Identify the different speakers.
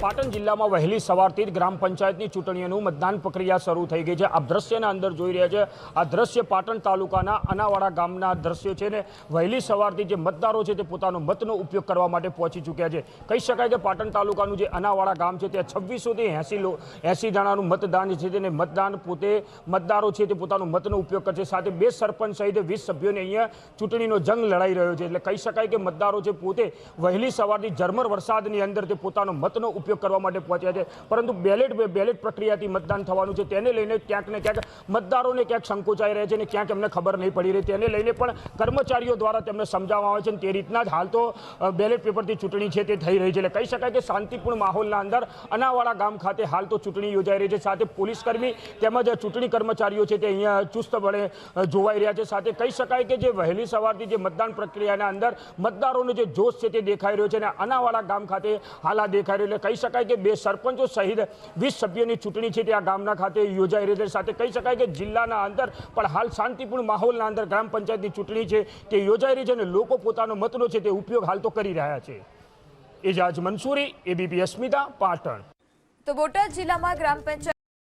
Speaker 1: પાટણ જિલ્લામાં વહેલી સવારથી જ ગ્રામ પંચાયતની ચૂંટણીઓનું મતદાન પ્રક્રિયા શરૂ થઈ ગઈ છે. આ દ્રશ્યના અંદર જોઈ રહ્યા છે. આ દ્રશ્ય પાટણ તાલુકાના અનાવાડા ગામના દ્રશ્યો છે ને વહેલી સવારથી જે મતદારો છે તે પોતાનો મતનો ઉપયોગ કરવા માટે પહોંચી ચૂક્યા છે. કહી શકાય કે પાટણ તાલુકાનું જે અનાવાડા ગામ છે ત્યાં છવ્વીસોથી એંસી લો એંસી જણાનું મતદાન છે તેને મતદાન પોતે મતદારો છે તે પોતાનો મતનો ઉપયોગ કરશે. સાથે બે સરપંચ સહિત વીસ સભ્યોને અહીંયા ચૂંટણીનો જંગ લડાઈ રહ્યો છે. એટલે કહી શકાય કે મતદારો છે પોતે વહેલી સવારથી ઝરમર વરસાદની અંદર તે પોતાનો મતનો ઉપયોગ કરવા માટે પહોંચ્યા છે. પરંતુ બેલેટ બેલેટ પ્રક્રિયાથી મતદાન થવાનું છે. તેને લઈને ક્યાંક ને ક્યાંક મતદારોને ક્યાંક સંકોચાઈ રહે છે અને ક્યાંક એમને ખબર નહીં પડી રહી. તેને લઈને પણ કર્મચારીઓ દ્વારા તેમને સમજાવવામાં આવે છે અને તે રીતના જ હાલ તો બેલેટ પેપરથી ચૂંટણી છે તે થઈ રહી છે. એટલે કહી શકાય કે શાંતિપૂર્ણ માહોલના અંદર અનાવાડા ગામ ખાતે હાલ તો ચૂંટણી યોજાઈ રહી છે. સાથે પોલીસ કર્મી તેમજ ચૂંટણી કર્મચારીઓ છે તે અહીંયા ચુસ્તપણે જોવાઈ રહ્યા છે. સાથે કહી શકાય કે જે વહેલી સવારથી જે મતદાન પ્રક્રિયાના અંદર મતદારોનો જે જોશ છે તે દેખાઈ રહ્યો છે અને અનાવાડા ગામ ખાતે હાલ આ દેખાઈ રહ્યો એટલે કહી શકાય કે બે સરપંચો સહિત વીસ સભ્યોની ચૂંટણી છે તે ગામના ખાતે યોજાઈ રહી છે સાથે કહી શકાય કે જિલ્લાના અંદર પણ હાલ શાંતિપૂર્ણ માહોલના અંદર ગ્રામ પંચાયતની ચૂંટણી છે તે યોજાઈ રહી છે અને લોકો પોતાનો મતનો છે તે ઉપયોગ હાલ તો કરી રહ્યા છે. એજાજ મંસૂરી, એબીપી અસ્મિતા, પાટણ.
Speaker 2: તો બોટાદ જિલ્લામાં ગ્રામ પંચાયત